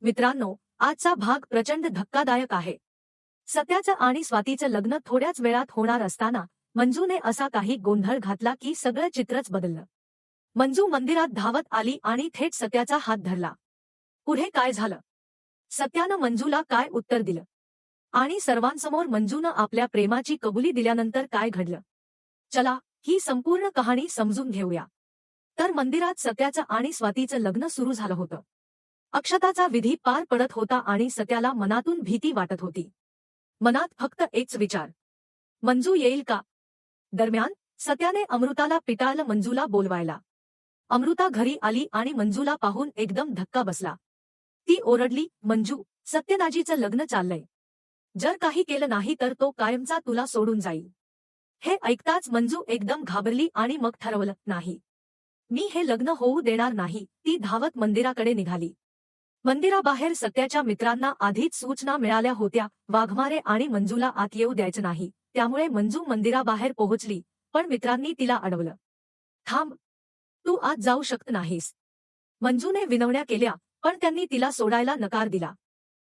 मित्रांनो आजचा भाग प्रचंड धक्कादायक आहे. सत्याचं आणि स्वातीचं लग्न थोड्याच वेळात होणार असताना मंजूने असा काही गोंधळ घातला की सगळं चित्रच बदललं. मंजू मंदिरात धावत आली आणि थेट सत्याचा हात धरला. पुढे काय झालं? सत्यानं मंजूला काय उत्तर दिलं? आणि सर्वांसमोर मंजूनं आपल्या प्रेमाची कबुली दिल्यानंतर काय घडलं? चला ही संपूर्ण कहाणी समजून घेऊया. तर मंदिरात सत्याचं आणि स्वातीचं लग्न सुरू झालं होतं. अक्षताचा विधी पार पडत होता आणि सत्याला मनातून भीती वाटत होती. मनात फक्त एकच विचार. मंजू येईल का? दरम्यान सत्याने अमृताला पिटाळलं मंजूला बोलवायला. अमृता घरी आली आणि मंजूला पाहून एकदम धक्का बसला. ती ओरडली मंजू सत्यनाजीचं लग्न चाललंय. जर काही केलं नाही तर तो कायमचा तुला सोडून जाईल. हे ऐकताच मंजू एकदम घाबरली आणि मग ठरवलं नाही. मी हे लग्न होऊ देणार नाही. ती धावत मंदिराकडे निघाली. मंदिराबाहेर सत्याच्या मित्रांना आधीच सूचना मिळाल्या होत्या वाघमारे आणि मंजूला आत येऊ द्यायचं नाही. त्यामुळे मंजू मंदिराबाहेर पोहोचली पण मित्रांनी तिला अडवलं. थांब तू आत जाऊ शकत नाहीस. मंजूने विनवण्या केल्या पण त्यांनी तिला सोडायला नकार दिला.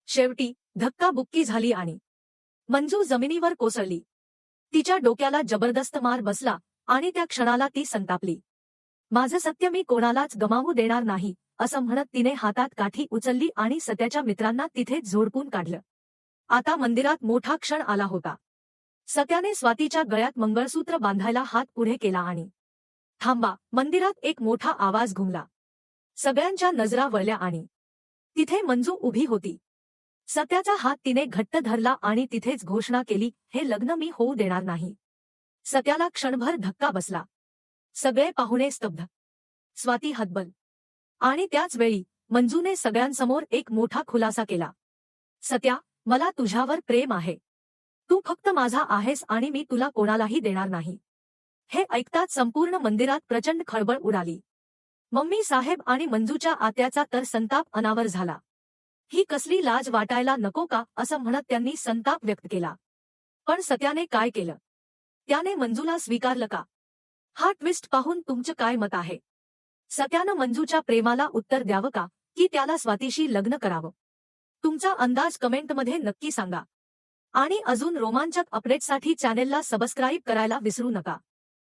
शेवटी धक्काबुक्की झाली आणि मंजू जमिनीवर कोसळली. तिच्या डोक्याला जबरदस्त मार बसला आणि त्या क्षणाला ती संतापली. माझं सत्य मी कोणालाच गमावू देणार नाही असं म्हणत तिने हातात काठी उचलली आणि सत्याच्या मित्रांना तिथेच झोडपून काढलं. आता मंदिरात मोठा क्षण आला होता. सत्याने स्वातीच्या गळ्यात मंगळसूत्र बांधायला हात पुढे केला आणि थांबा मंदिरात एक मोठा आवाज घुमला. सगळ्यांच्या नजरा वळल्या आणि तिथे मंजू उभी होती. सत्याचा हात तिने घट्ट धरला आणि तिथेच घोषणा केली हे लग्न मी होऊ देणार नाही. सत्याला क्षणभर धक्का बसला. सगळे पाहुणे स्तब्ध. स्वाती हतबल आणि त्याच वेळी मंजूने सगळ्यांसमोर एक मोठा खुलासा केला. सत्या मला तुझ्यावर प्रेम आहे. तू फक्त माझा आहेस आणि मी तुला कोणालाही देणार नाही. हे ऐकताच संपूर्ण मंदिरात प्रचंड खळबळ उडाली. मम्मी साहेब आणि मंजूच्या आत्याचा तर संताप अनावर झाला. ही कसली लाज वाटायला नको का असं म्हणत त्यांनी संताप व्यक्त केला. पण सत्याने काय केलं? त्याने मंजूला स्वीकारलं का? हा ट्विस्ट पाहून तुमचं काय मत आहे? सत्यानं मंजूच्या प्रेमाला उत्तर द्यावं का की त्याला स्वातीशी लग्न करावं? तुमचा अंदाज कमेंटमध्ये नक्की सांगा. आणि अजून रोमांचक अपडेटसाठी चॅनेलला सबस्क्राईब करायला विसरू नका.